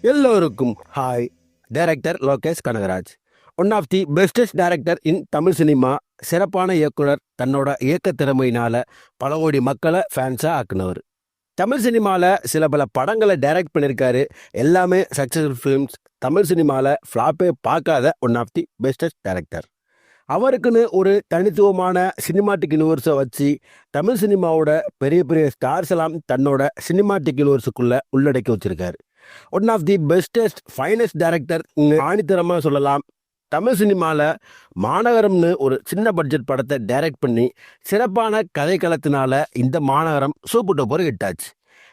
எல்லோருக்கும் hi director Lokesh Kanagaraj. One of the bestest director in Tamil cinema சிறப்பான இயக்குனர் தன்னோட இயக்க திறமையினால் பல கோடி மக்களை ஃபேன்ஸாக ஆக்குனவர். தமிழ் சினிமாவில் சில பல படங்களை டைரக்ட் பண்ணியிருக்காரு எல்லாமே சக்ஸஸ்ஃபுல் ஃபிலிம்ஸ் தமிழ் சினிமாவில் ஃப்ளாப்பே பார்க்காத one of the bestest director அவருக்குன்னு ஒரு தனித்துவமான சினிமாட்டிக் யூனிவர்ஸை வச்சு தமிழ் சினிமாவோட பெரிய பெரிய ஸ்டார்ஸ் எல்லாம் தன்னோட சினிமாட்டிக் யூனிவர்ஸுக்குள்ளே உள்ளடக்கி வச்சிருக்காரு. One of the bestest finest director ஆணித்தரமாக சொல்லலாம். தமிழ் சினிமாவில் மாநகரம்னு ஒரு சின்ன பட்ஜெட் படத்தை டைரக்ட் பண்ணி சிறப்பான கதைக்களத்தினால இந்த மாநகரம் சூப்பர் டூப்பர் ஹிட்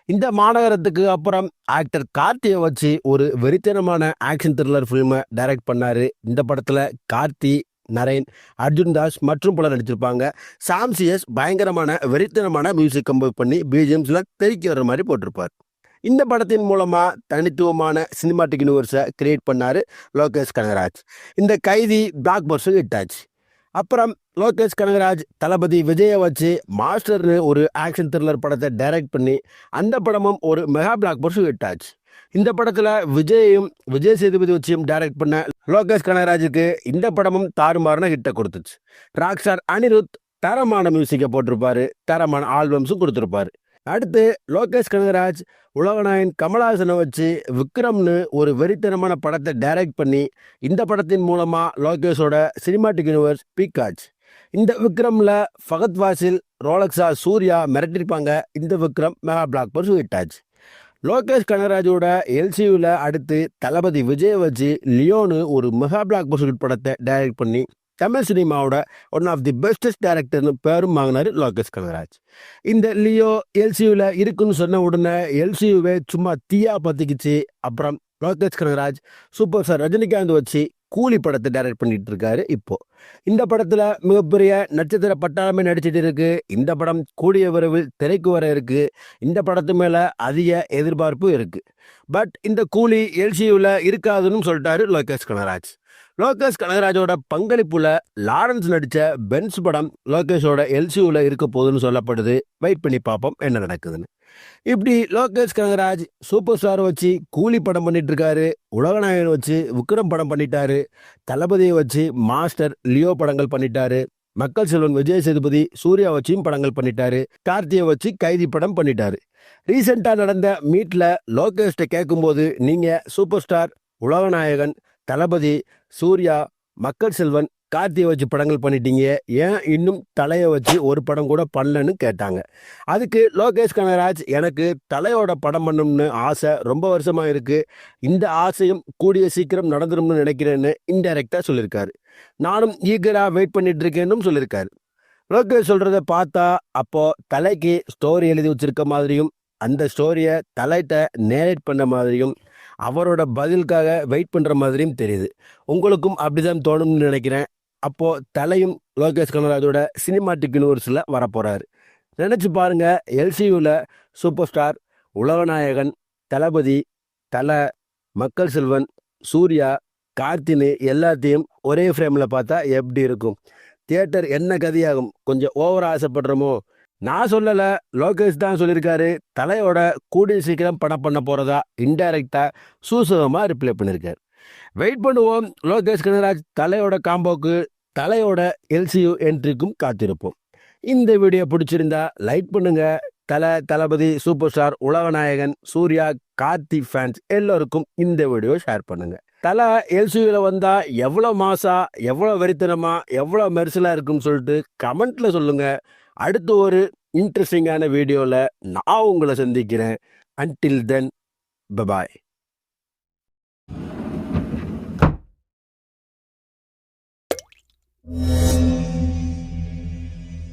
இந்த மாநகரத்துக்கு அப்புறம் ஆக்டர் கார்த்தியை வச்சு ஒரு வெறித்தனமான ஆக்ஷன் த்ரில்லர் ஃபிலிமை டைரக்ட் பண்ணார். இந்த படத்தில் கார்த்தி நரேன் அர்ஜுன் தாஸ் மற்றும் பலர் நடிச்சிருப்பாங்க சாம்சியஸ் பயங்கரமான வெறித்தனமான மியூசிக் கம்போஸ் பண்ணி பிஜிஎம்ஸில் தெறிக்க வர மாதிரி போட்டிருப்பார். இந்த படத்தின் மூலமாக தனித்துவமான சினிமாட்டிக் யூனிவர்ஸை கிரியேட் பண்ணார் லோகேஷ் கனகராஜ். இந்த கைதி பிளாக் பஸ்ஸுக்கு ஹிட்டாச்சு அப்புறம் லோகேஷ் கனகராஜ் தளபதி விஜயை வச்சு மாஸ்டர்னு ஒரு ஆக்ஷன் த்ரில்லர் படத்தை டைரக்ட் பண்ணி அந்த படமும் ஒரு மெகா பிளாக் பஸ்ஸுக்கு ஹிட்டாச்சு இந்த படத்தில் விஜயையும் விஜய் சேதுபதி வச்சியும் டைரக்ட் பண்ண லோகேஷ் கனகராஜுக்கு இந்த படமும் தாறுமாறான ஹிட்டை கொடுத்துச்சு. ராக் ஸ்டார் அனிருத் தரமான மியூசிக்கை போட்டிருப்பாரு. தரமான ஆல்பம்ஸும் கொடுத்துருப்பாரு. அடுத்து லோகேஷ் கனகராஜ் உலகநாயன் கமலஹாசனை வச்சு விக்ரம்னு ஒரு வெறித்தனமான படத்தை டைரக்ட் பண்ணி இந்த படத்தின் மூலமாக லோகேஷோட சினிமாட்டிக் யூனிவர்ஸ் பீக் ஆச்சு. இந்த விக்ரமில் ஃபகத் வாசில் ரோலக்ஸா சூர்யா மிரட்டிருப்பாங்க. இந்த Vikram mega blockbuster hit ஆச்சு. லோகேஷ் கனராஜோட எல்சியூவில் அடுத்து தளபதி விஜய் வச்சு லியோனு ஒரு மெகா பிளாக் பஸ்ட் படத்தை டைரக்ட் பண்ணி தமிழ் சினிமாவோட ஒன் ஆஃப் தி பெஸ்டஸ்ட் டேரக்டர்னு பேரும் வாங்கினார் லோகேஷ் கனகராஜ். இந்த லியோ எல்சியூவில் இருக்குன்னு சொன்ன உடனே எல்சியூவே சும்மா தீயா பற்றிக்கிச்சு அப்புறம் லோகேஷ் கனகராஜ் சூப்பர் ஸ்டார் ரஜினிகாந்த் வச்சு கூலி படத்தை டைரக்ட் பண்ணிட்டு இருக்காரு இப்போது இந்த படத்தில் மிகப்பெரிய நட்சத்திர பட்டாளமே நடிச்சிட்டு இருக்கு. இந்த படம் கூடிய விரைவில் திரைக்கு வர இருக்கு. இந்த படத்து மேலே அதிக எதிர்பார்ப்பு இருக்கு. பட் இந்த கூலி எல்சியூவில் இருக்காதுன்னு சொல்லிட்டாரு லோகேஷ் கனகராஜ். லோகேஷ் கனகராஜோட பங்களிப்புல லாரன்ஸ் நடித்த பென்ஸ் படம் லோகேஷோட எல்சியூவில் இருக்க போகுதுன்னு சொல்லப்படுது. வெயிட் பண்ணி பார்ப்போம் என்ன நடக்குதுன்னு. இப்படி லோகேஷ் கனகராஜ் சூப்பர் ஸ்டார் வச்சு கூலி படம் பண்ணிட்டு இருக்காரு. உலகநாயகன் வச்சு விக்ரம் படம் பண்ணிட்டாரு. தளபதியை வச்சு மாஸ்டர் லியோ படங்கள் பண்ணிட்டாரு. மக்கள் செல்வன் விஜய் சேதுபதி சூர்யா வச்சியும் படங்கள் பண்ணிட்டாரு. கார்த்தியை வச்சு கைதி படம் பண்ணிட்டாரு. ரீசெண்டாக நடந்த மீட்டில் லோகேஷ்ட கேட்கும்போது நீங்கள் சூப்பர் ஸ்டார் உலகநாயகன் தளபதி சூர்யா மக்கள் செல்வன் கார்த்தியை வச்சு படங்கள் பண்ணிட்டீங்க. ஏன் இன்னும் தலையை வச்சு ஒரு படம் கூட பண்ணலன்னு கேட்டாங்க. அதுக்கு லோகேஷ் கனகராஜ் எனக்கு தலையோட படம் பண்ணணும்னு ஆசை ரொம்ப வருஷமாக இருக்குது இந்த ஆசையும் கூடிய சீக்கிரம் நடந்துரும்னு நினைக்கிறேன்னு இன்டைரக்டாக சொல்லியிருக்காரு நானும் ஈகராக வெயிட் பண்ணிட்டு இருக்கேன்னு சொல்லியிருக்காரு லோகேஷ் சொல்கிறத பார்த்தா அப்போது தலைக்கு ஸ்டோரி எழுதி வச்சிருக்க மாதிரியும் அந்த ஸ்டோரியை தலைகிட்ட நேரேட் பண்ண மாதிரியும் அவரோட பதிலுக்காக வெயிட் பண்ணுற மாதிரியும் தெரியுது. உங்களுக்கும் அப்படிதான் தோணும்னு நினைக்கிறேன். அப்போது தலையும் லோகேஷ் கனராஜோட சினிமாட்டிக் யூனிவர்ஸில் வரப்போகிறாரு நினச்சி பாருங்கள் எல்சியூவில் சூப்பர் ஸ்டார் உலகநாயகன் தளபதி தலை மக்கள் செல்வன் சூர்யா கார்த்தினு எல்லாத்தையும் ஒரே ஃப்ரேமில் பார்த்தா எப்படி இருக்கும்? தியேட்டர் என்ன கதியாகும்? கொஞ்சம் ஓவர் ஆசைப்படுறோமோ? நான் சொல்லலை லோகேஷ் தான் சொல்லியிருக்காரு. தலையோட கூடிய சீக்கிரம் படம் பண்ண போகிறதா இன்டைரக்டாக சூசகமாக ரிப்ளை பண்ணியிருக்காரு. வெயிட் பண்ணுவோம். லோகேஷ் கனராஜ் தலையோட காம்போக்கு தலையோட எல்சியு என்ட்ரிக்கும் காத்திருப்போம். இந்த வீடியோ பிடிச்சிருந்தா லைக் பண்ணுங்க. தலை தளபதி சூப்பர் ஸ்டார் உலகநாயகன் சூர்யா கார்த்தி ஃபேன்ஸ் எல்லோருக்கும் இந்த வீடியோ ஷேர் பண்ணுங்கள் தலை எல்சியூவில் வந்தால் எவ்வளோ மாசா எவ்வளோ வரித்தனமாக எவ்வளோ மெரிசலாக இருக்குன்னு சொல்லிட்டு கமெண்ட்டில் சொல்லுங்கள் அடுத்த ஒரு இன்ட்ரெஸ்டிங்கான வீடியோவில் நான் உங்களை சந்திக்கிறேன் அன்டில் தென் பபாய் Yeah.